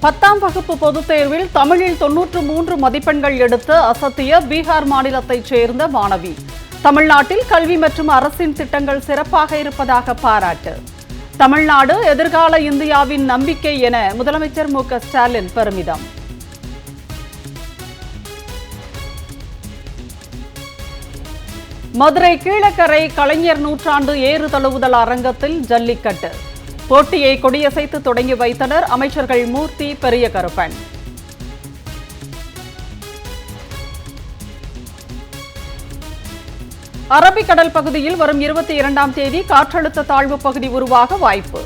பத்தாம் வகுப்பு பொதுத் தேர்வில் தமிழில் தொன்னூற்று மூன்று மதிப்பெண்கள் எடுத்து அசத்திய பீகார் மாநிலத்தைச் சேர்ந்த மாணவி. தமிழ்நாட்டில் கல்வி மற்றும் அரசின் திட்டங்கள் சிறப்பாக இருப்பதாக பாராட்டு. தமிழ்நாடு எதிர்கால இந்தியாவின் நம்பிக்கை என முதலமைச்சர் மு ஸ்டாலின் பெருமிதம். மதுரை கீழக்கரை கலைஞர் நூற்றாண்டு ஏறு தழுவுதல் அரங்கத்தில் ஜல்லிக்கட்டு. போட்டியை கொடியசைத்து தொடங்கி வைத்தனர் அமைச்சர்கள் மூர்த்தி பெரிய கருப்பன். அரபிக்கடல் பகுதியில் வரும் இருபத்தி இரண்டாம் தேதி காற்றழுத்த தாழ்வு பகுதி உருவாக வாய்ப்பு.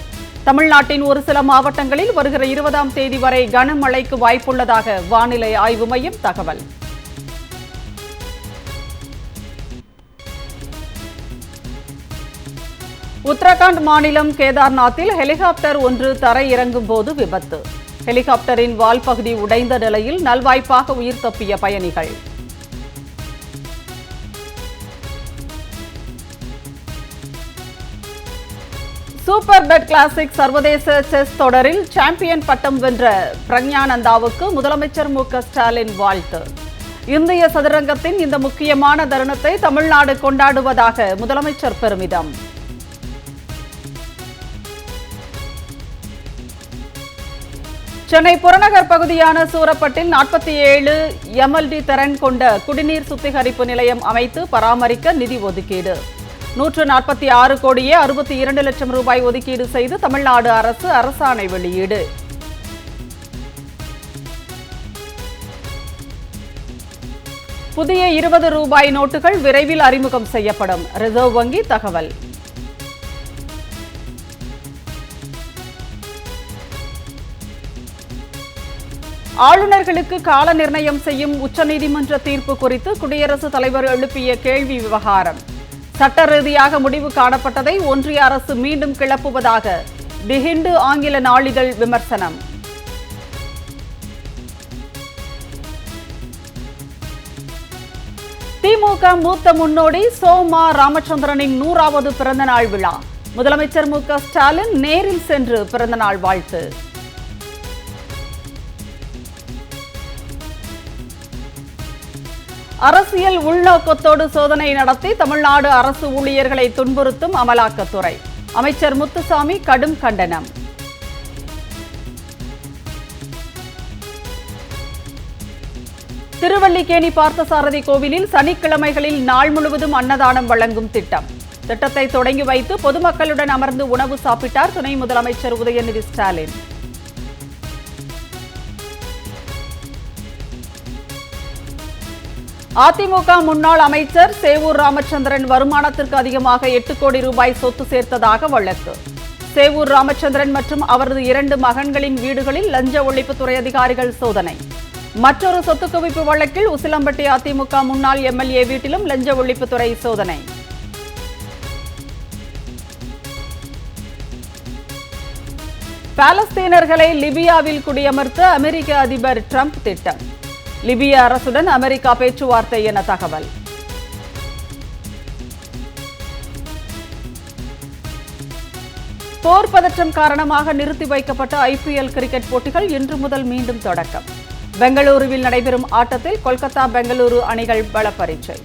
தமிழ்நாட்டின் ஒரு சில மாவட்டங்களில் வருகிற இருபதாம் தேதி வரை கனமழைக்கு வாய்ப்புள்ளதாக வானிலை ஆய்வு மையம் தகவல். உத்தரகாண்ட் மாநிலம் கேதார்நாத்தில் ஹெலிகாப்டர் ஒன்று தரையிறங்கும் போது விபத்து. ஹெலிகாப்டரின் வால் பகுதி உடைந்த நிலையில் நல்வாய்ப்பாக உயிர் தப்பிய பயணிகள். சூப்பர் பெட் கிளாசிக் சர்வதேச செஸ் தொடரில் சாம்பியன் பட்டம் வென்ற பிரக்ஞானந்தாவுக்கு முதலமைச்சர் மு க ஸ்டாலின் வாழ்த்து. இந்திய சதுரங்கத்தின் இந்த முக்கியமான தருணத்தை தமிழ்நாடு கொண்டாடுவதாக முதலமைச்சர் பெருமிதம். சென்னை புறநகர் பகுதியான சூரப்பட்டில் நாற்பத்தி ஏழு எம்எல்டி திறன் கொண்ட குடிநீர் சுத்திகரிப்பு நிலையம் அமைத்து பராமரிக்க நிதி ஒதுக்கீடு. நூற்று நாற்பத்தி ஆறு கோடியே அறுபத்தி இரண்டு லட்சம் ரூபாய் ஒதுக்கீடு செய்து தமிழ்நாடு அரசு அரசாணை வெளியீடு. புதிய இருபது ரூபாய் நோட்டுகள் விரைவில் அறிமுகம் செய்யப்படும். ரிசர்வ் வங்கி தகவல். ஆளுநர்களுக்கு கால நிர்ணயம் செய்யும் உச்சநீதிமன்ற தீர்ப்பு குறித்து குடியரசுத் தலைவர் எழுப்பிய கேள்வி விவகாரம். சட்ட ரீதியாக முடிவு காணப்பட்டதை ஒன்றிய அரசு மீண்டும் கிளப்புவதாக தி ஹிந்து ஆங்கில நாளிதழ் விமர்சனம். திமுக மூத்த முன்னோடி சோமா ராமச்சந்திரனின் நூறாவது பிறந்தநாள் விழா. முதலமைச்சர் மு க ஸ்டாலின் நேரில் சென்று பிறந்தநாள் வாழ்த்து. அரசியல் உள்நோக்கத்தோடு சோதனை நடத்தி தமிழ்நாடு அரசு ஊழியர்களை துன்புறுத்தும் அமலாக்கத்துறை. அமைச்சர் முத்துசாமி கடும் கண்டனம். திருவல்லிக்கேணி பார்த்தசாரதி கோவிலில் சனிக்கிழமைகளில் நாள் முழுவதும் அன்னதானம் வழங்கும் திட்டம். திட்டத்தை தொடங்கி வைத்து பொதுமக்களுடன் அமர்ந்து உணவு சாப்பிட்டார் துணை முதலமைச்சர் உதயநிதி ஸ்டாலின். அதிமுக முன்னாள் அமைச்சர் சேவூர் ராமச்சந்திரன் வருமானத்திற்கு அதிகமாக எட்டு கோடி ரூபாய் சொத்து சேர்த்ததாக வழக்கு. சேவூர் ராமச்சந்திரன் மற்றும் அவரது இரண்டு மகன்களின் வீடுகளில் லஞ்ச ஒழிப்புத்துறை அதிகாரிகள் சோதனை. மற்றொரு சொத்து குவிப்பு வழக்கில் உசிலம்பட்டி அதிமுக முன்னாள் எம்எல்ஏ வீட்டிலும் லஞ்ச ஒழிப்புத்துறை சோதனை. பாலஸ்தீனர்களை லிபியாவில் குடியமர்த்த அமெரிக்க அதிபர் ட்ரம்ப் திட்டம். லிபிய அரசுடன் அமெரிக்கா பேச்சுவார்த்தை என தகவல். போர் பதற்றம் காரணமாக நிறுத்தி வைக்கப்பட்ட ஐபிஎல் கிரிக்கெட் போட்டிகள் இன்று முதல் மீண்டும் தொடக்கம். பெங்களூருவில் நடைபெறும் ஆட்டத்தில் கொல்கத்தா பெங்களூரு அணிகள் பல பரீட்சை